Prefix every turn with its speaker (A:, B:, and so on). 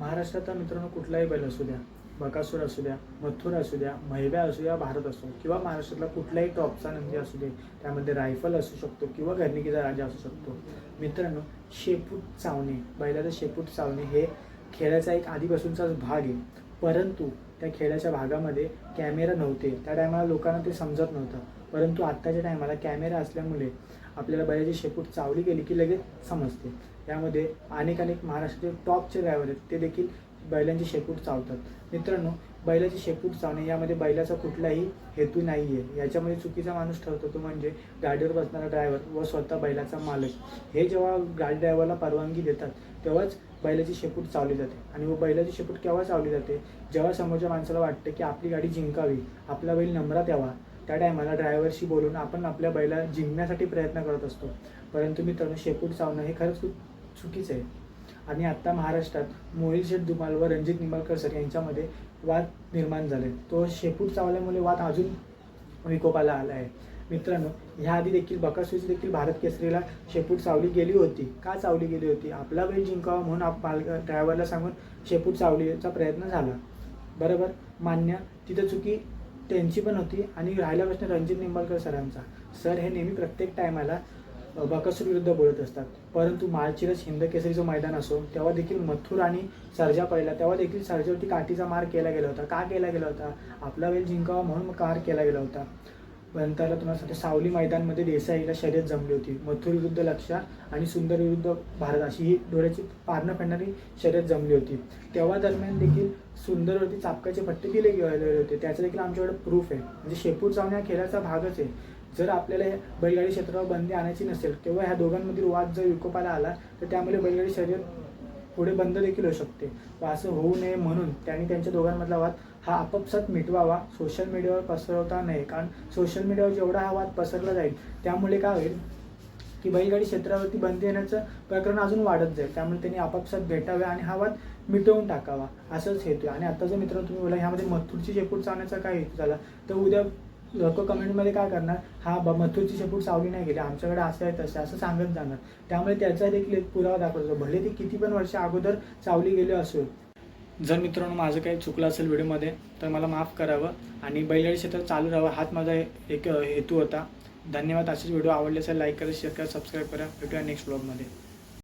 A: महाराष्ट्राचा मित्रांनो कुठलाही बैल असू द्या बकासूर असू द्या मथुर असू द्या महिब्या असू द्या भारत असो किंवा महाराष्ट्रातला कुठलाही टॉपचा नंदी असू दे त्यामध्ये रायफल असू शकतो किंवा घरणिकीचा राजा असू शकतो. मित्रांनो शेपूट चावणे बैलाचं शेपूट चावणे हे खेळाचा एक आधीपासूनचाच भाग आहे. परंतु त्या खेळाच्या भागामध्ये कॅमेरा नव्हते. त्या टायमाला लोकांना ते समजत नव्हतं. परंतु आत्ताच्या टायमाला कॅमेरा असल्यामुळे आपल्याला बैलाची शेपूट चावली गेली की लगेच समजते. यामध्ये अनेक अनेक महाराष्ट्राचे टॉपचे ड्रायव्हर आहेत. ते देखील बैलांची शेपूट चावतात. मित्रांनो बैलाची शेपूट चावणे यामध्ये बैलाचा कुठलाही हेतू नाही आहे याच्यामध्ये चुकीचा माणूस ठरतो तो म्हणजे गाडीवर बसणारा ड्रायव्हर व स्वतः बैलाचा मालक. हे जेव्हा गाडी ड्रायव्हरला परवानगी देतात तेव्हाच बैलाची शेपूट चावली जाते. आणि व बैलाची शेपूट केव्हा चावली जाते? जेव्हा समोरच्या माणसाला वाटते की आपली गाडी जिंकावी आपला बैल नंबरात यावा त्या टायमाला ड्रायव्हरशी बोलून आपण आपल्या बैला जिंकण्यासाठी प्रयत्न करत असतो. परंतु मित्रांनो शेपूट चावणं हे खरंच खूप चुकीचं आहे. आणि आत्ता महाराष्ट्रात मोहिल शेठ दुमाल व रणजित निंबाळकर सर यांच्यामध्ये वाद निर्माण झाले. तो शेपूट चावल्यामुळे वाद अजून विकोपाला आला आहे. मित्रांनो ह्याआधी देखील बकासूरची देखील भारत केसरीला शेपूट चावली गेली होती. का चावली गेली होती? आपला बैल जिंकावा म्हणून आप ड्रायव्हरला सांगून शेपूट चावलीचा प्रयत्न झाला. बरोबर? मान्य? तिथं चुकी त्यांची पण होती आणि राहिला प्रश्न रणजित निंबाळकर सरांचा सर हे नेहमी प्रत्येक टायमाला बकासूर विरुद्ध बोलत असतात. परंतु मार्चिरस हिंद जो मैदान असो तेव्हा देखील मथुर आणि सर्जा पहिला तेव्हा देखील सर्जावरती काठीचा मार केला गेला होता. का केला गेला होता? आपला वेळ जिंकावा म्हणून मार केला गेला होता. नंतरला तुम्हाला सांगतो सावली मैदानमध्ये देसाईला शर्यत जमली होती. मथुर विरुद्ध लक्षा आणि सुंदर विरुद्ध भारत अशी ही डोळ्याची पारणं फेडणारी शर्यत जमली होती. तेव्हा दरम्यान देखील सुंदरवरती चापकाचे पट्टे दिले गेले होते. त्याचं देखील आमच्याकडे प्रूफ आहे. म्हणजे शेपूट चावणे हा खेळाचा भागच आहे. जर आपल्याला हे बैलगाडी क्षेत्रावर बंदी आणायची नसेल तेव्हा ह्या दोघांमधील वाद जर विकोपाला आला तर त्यामुळे बैलगाडी शर्यत पुढे बंद देखील होऊ शकते. व असं होऊ नये म्हणून त्यांनी त्यांच्या दोघांमधला वाद हा आपापसात मिटवावा. सोशल मीडियावर पसरवता नये. कारण सोशल मीडियावर जेवढा हा वाद पसरला जाईल त्यामुळे काय होईल की बैलगाडी क्षेत्रावरती बंदी येण्याचं प्रकरण अजून वाढत जाईल. त्यामुळे त्यांनी आपापसात भेटावे आणि हा वाद मिटवून टाकावा. असंच हेतू आहे. आणि आता जर मित्रांनो तुम्ही बोला ह्यामध्ये मथुरची जयपूर चालण्याचा काय हेतू झाला? तर उद्या लोक कमेंटमध्ये काय करणार? हा ब- मथुरची शेपूट सावली नाही गेली. आमच्याकडे असं आहे तसं असं सांगत जाणार. त्यामुळे त्याचा देखील एक पुरावा दाखवतो. भले ती किती पण वर्ष अगोदर चावली गेली असेल. जर मित्रांनो माझं काही चुकलं असेल व्हिडिओमध्ये तर मला माफ करावं आणि बैलगाडी क्षेत्रात चालू राहावं. हाच माझा एक हेतू होता. धन्यवाद. असेच व्हिडिओ आवडले असेल लाईक करा शेअर करा सबस्क्राईब करा. भेटूया नेक्स्ट ब्लॉगमध्ये.